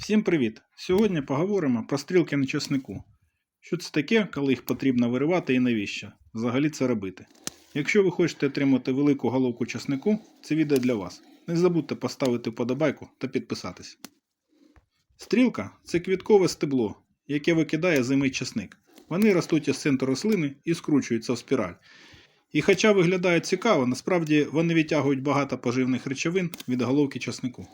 Всім привіт! Сьогодні поговоримо про стрілки на часнику. Що це таке, коли їх потрібно виривати і навіщо? Взагалі це робити. Якщо ви хочете отримати велику головку часнику, це відео для вас. Не забудьте поставити вподобайку та підписатись. Стрілка це квіткове стебло, яке викидає зимий часник. Вони ростуть із центру рослини і скручуються в спіраль. І хоча виглядають цікаво, насправді вони відтягують багато поживних речовин від головки часнику.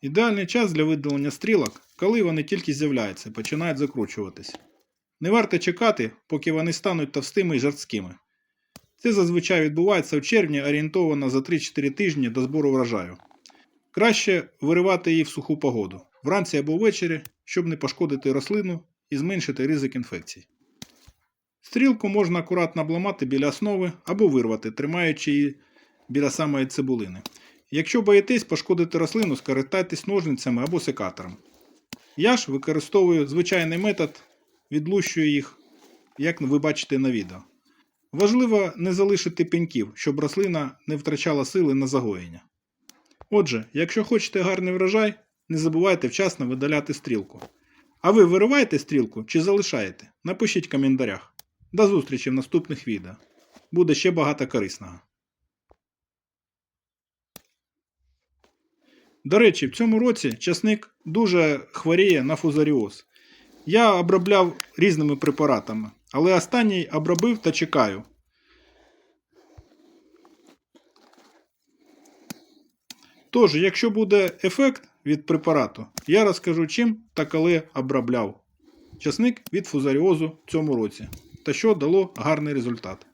Ідеальний час для видалення стрілок, коли вони тільки з'являються і починають закручуватись. Не варто чекати, поки вони стануть товстими і жорсткими. Це зазвичай відбувається в червні орієнтовано за 3-4 тижні до збору врожаю. Краще виривати її в суху погоду, вранці або ввечері, щоб не пошкодити рослину і зменшити ризик інфекцій. Стрілку можна акуратно обламати біля основи або вирвати, тримаючи її біля самої цибулини. Якщо боїтесь пошкодити рослину, скористайтесь ножницями або секатором. Я ж використовую звичайний метод, відлущую їх, як ви бачите на відео. Важливо не залишити пеньків, щоб рослина не втрачала сили на загоєння. Отже, якщо хочете гарний врожай, не забувайте вчасно видаляти стрілку. А ви вириваєте стрілку чи залишаєте? Напишіть в коментарях. До зустрічі в наступних відео. Буде ще багато корисного. До речі, в цьому році часник дуже хворіє на фузаріоз. Я обробляв різними препаратами, але останній обробив та чекаю. Тож, якщо буде ефект від препарату, я розкажу чим та коли обробляв часник від фузаріозу в цьому році та що дало гарний результат.